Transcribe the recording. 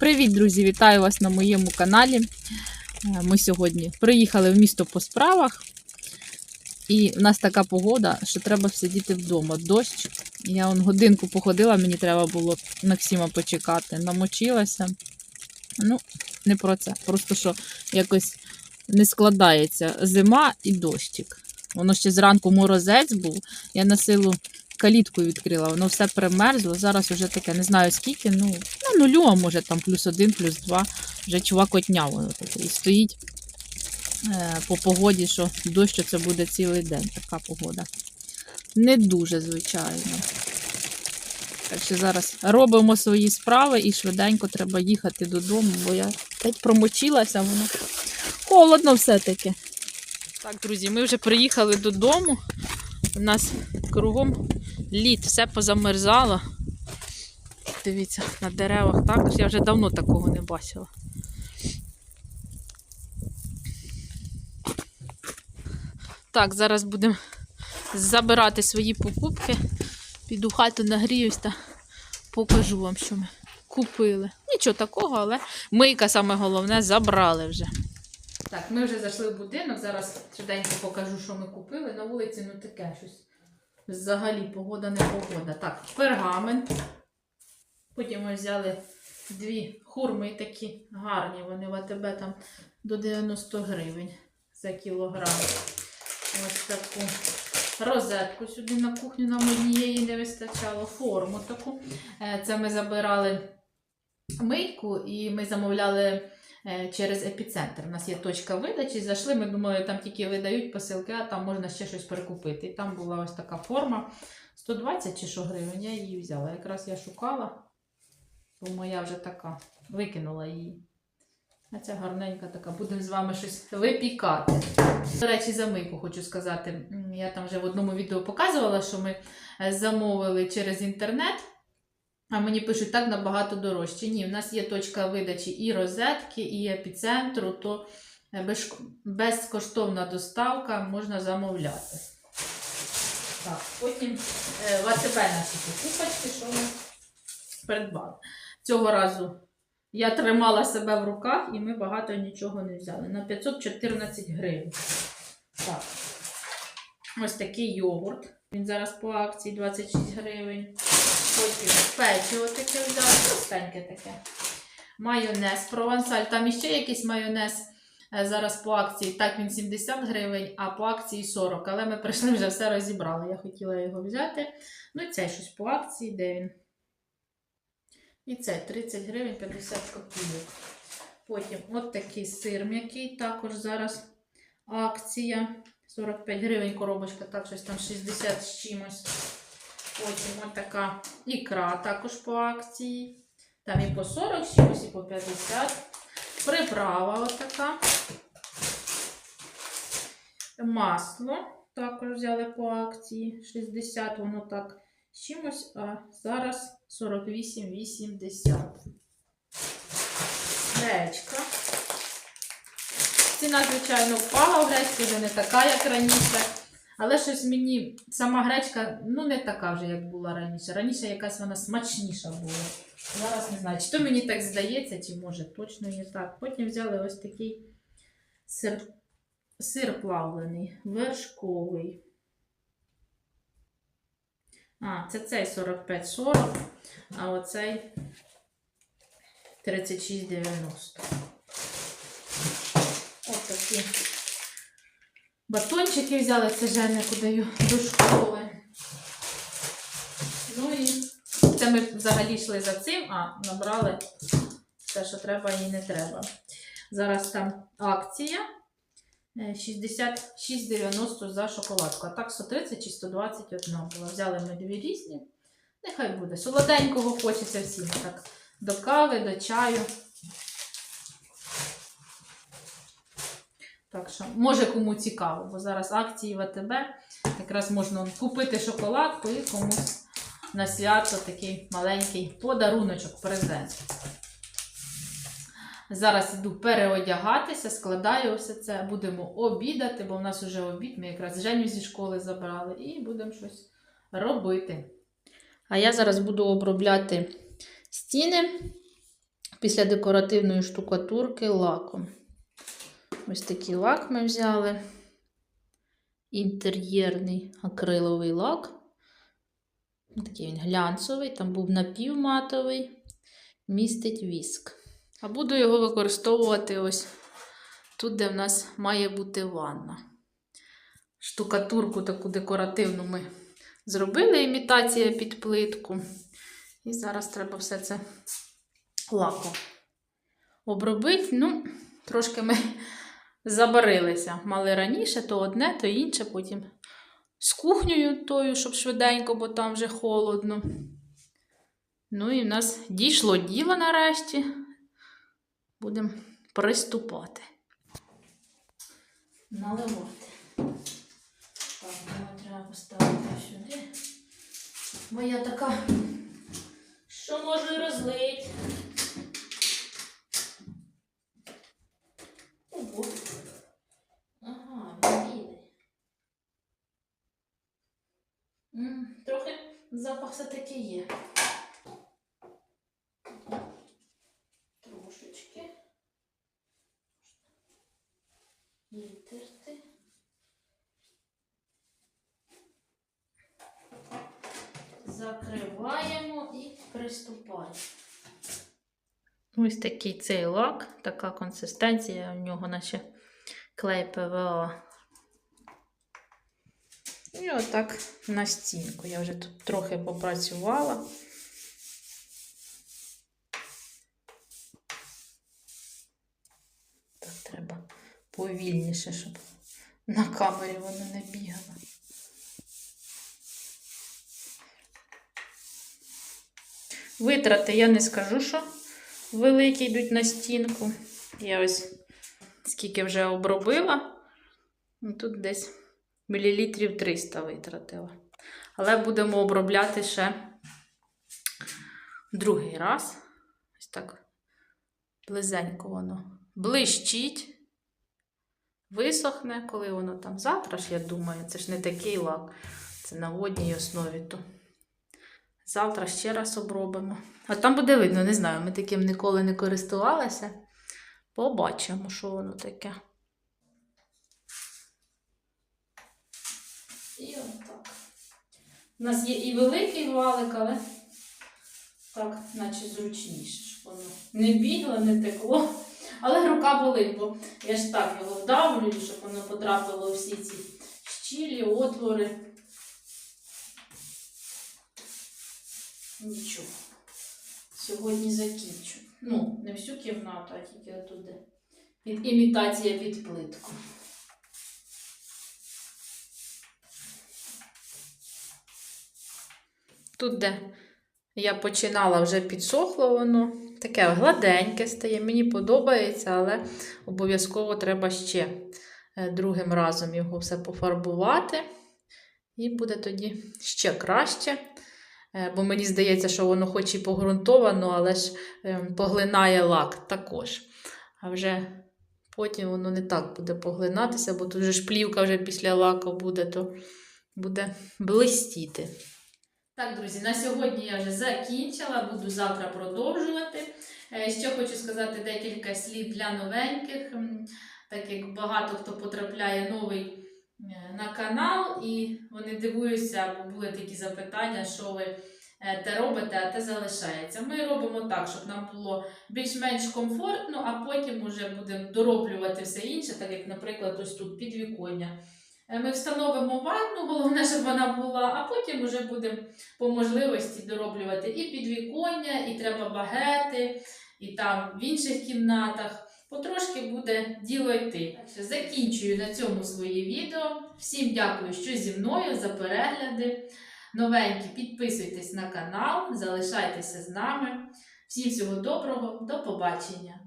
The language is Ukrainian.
Привіт, друзі! Вітаю вас на моєму каналі. Е, Ми сьогодні приїхали в місто по справах. І в нас така погода, що треба сидіти вдома. Дощ. Я он годинку походила, мені треба було Максима почекати. Намочилася. Ну, не про це. Просто що якось не складається зима і дощик. Воно ще зранку морозець був. Я на силу калітку відкрила, воно все примерзло. Зараз вже таке, не знаю скільки, ну, на нулю, а може там плюс один, плюс два. Вже чувак отняв воно таке. І стоїть е, по погоді, що дощ це буде цілий день. Така погода. Не дуже, звичайно. Так що зараз робимо свої справи і швиденько треба їхати додому, бо я геть промочилася, воно холодно все-таки. Так, друзі, ми вже приїхали додому. У нас кругом лід, все позамерзало. Дивіться, на деревах також. Я вже давно такого не бачила. Так, зараз будемо забирати свої покупки. Піду в хату нагріюсь та покажу вам, що ми купили. Нічого такого, але мийка саме головне забрали вже. Так, ми вже зайшли в будинок. Зараз швиденько покажу, що ми купили. На вулиці ну таке щось. Взагалі погода не погода. Так, пергамент. Потім ми взяли дві хурми такі гарні. Вони в АТБ там до 90 гривень за кілограм. Ось таку розетку сюди на кухню нам однієї не вистачало. Форму таку. Е, Це ми забирали мийку і ми замовляли через епіцентр. У нас є точка видачі. Зайшли, ми думали, там тільки видають посилки, а там можна ще щось перекупити. І там була ось така форма. 120 чи що гривень, я її взяла. Якраз я шукала, бо моя вже така, викинула її. А ця гарненька така, будемо з вами щось випікати. До речі, за мийку хочу сказати. Я там вже в одному відео показувала, що ми е, замовили через інтернет. А мені пишуть так набагато дорожче. Ні, в нас є точка видачі і розетки, і епіцентру, то безкоштовна доставка можна замовляти. Так, потім е, в АТБ наші що ми придбали. Цього разу я тримала себе в руках і ми багато нічого не взяли. На 514 гривень. Так. Ось такий йогурт. Він зараз по акції 26 гривень. Потім печиво таке взяла, простеньке таке. Майонез провансаль. Там іще якийсь майонез е, зараз по акції. Так, він 70 гривень, а по акції 40. Але ми прийшли вже все розібрали. Я хотіла його взяти. Ну і цей щось по акції, де він? І це 30 гривень 50 копійок. Потім от такий сир м'який, також зараз акція. 45 гривень коробочка, так щось там 60 з чимось. Потім от така ікра також по акції. Там і по 40 з і по 50. Приправа от така. Масло також взяли по акції. 60, воно так з чимось, а зараз 48,80. Гречка. Ціна, звичайно, впала в гречці, вже не така, як раніше. Але щось мені сама гречка ну не така вже, як була раніше. Раніше якась вона смачніша була. Зараз не знаю, чи то мені так здається, чи може точно не так. Потім взяли ось такий сир, сир плавлений, вершковий. А, це цей 45,40, а оцей 36,90. Ось такі батончики взяли, це Женеку даю до школи. Ну і це ми взагалі йшли за цим, а набрали все, що треба і не треба. Зараз там акція. е, 66,90 за шоколадку. А так 130 чи 121 була. Взяли ми дві різні. Нехай буде. Солоденького хочеться всім. Так, до кави, до чаю. Так що, може кому цікаво, бо зараз акції в АТБ. Якраз можна купити шоколадку і комусь на свято такий маленький подаруночок, презент. Зараз йду переодягатися, складаю все це, будемо обідати, бо в нас вже обід. Ми якраз Женю зі школи забрали і будемо щось робити. А я зараз буду обробляти стіни. після декоративної штукатурки лаком. Ось такий лак ми взяли. Інтер'єрний акриловий лак. Такий він глянцевий, там був напівматовий, містить віск. А буду його використовувати ось тут, де в нас має бути ванна. Штукатурку таку декоративну ми зробили, імітація під плитку. І зараз треба все це лаком обробити. Ну, трошки ми забарилися. Мали раніше, то одне, то інше, потім з кухнею тою, щоб швиденько, бо там вже холодно. Ну і в нас дійшло діло нарешті. Будемо приступати. Наливати. Так, його треба поставити сюди. Бо я така, що можу і розлить. Запах все-таки є. Трошечки. Витерти. Закриваємо і приступаємо. Ось такий цей лак, така консистенція, в нього наче клей ПВА. І отак на стінку. Я вже тут трохи попрацювала. Так треба повільніше, щоб на камері воно не бігало. Витрати я не скажу, що великі йдуть на стінку. Я ось скільки вже обробила. Ну, Тут десь мілілітрів 300 витратила. Але будемо обробляти ще другий раз. Ось так близенько воно блищить. Висохне, коли воно там завтра ж, я думаю, це ж не такий лак, це на водній основі. то Завтра ще раз обробимо. А там буде видно, не знаю, ми таким ніколи не користувалися. Побачимо, що воно таке. І отак. У нас є і великий валик, але так, наче зручніше, щоб воно не бігло, не текло. Але рука болить, бо я ж так його вдавлюю, щоб воно потрапило у всі ці щілі, отвори. Нічого. Сьогодні закінчу. Ну, не всю кімнату, а тільки отуди. Імітація під плитку. Тут, де я починала, вже підсохло воно. Таке гладеньке стає. Мені подобається, але обов'язково треба ще е, другим разом його все пофарбувати. І буде тоді ще краще. Е, Бо мені здається, що воно хоч і погрунтовано, але ж е, поглинає лак також. А вже потім воно не так буде поглинатися, бо тут же ж плівка вже після лаку буде, то буде блистіти. Так, друзі, на сьогодні я вже закінчила, буду завтра продовжувати. Е, Ще хочу сказати декілька слів для новеньких, так як багато хто потрапляє новий е, на канал, і вони дивуються, бо були такі запитання, що ви е, те робите, а те залишається. Ми робимо так, щоб нам було більш-менш комфортно, а потім вже будемо дороблювати все інше, так як, наприклад, ось тут підвіконня. Е, Ми встановимо ванну, головне, щоб вона була, а потім вже будемо по можливості дороблювати і підвіконня, і треба багети, і там в інших кімнатах. Потрошки буде діло йти. Закінчую на цьому своє відео. Всім дякую, що зі мною за перегляди. Новенькі, підписуйтесь на канал, залишайтеся з нами. Всім всього доброго, до побачення!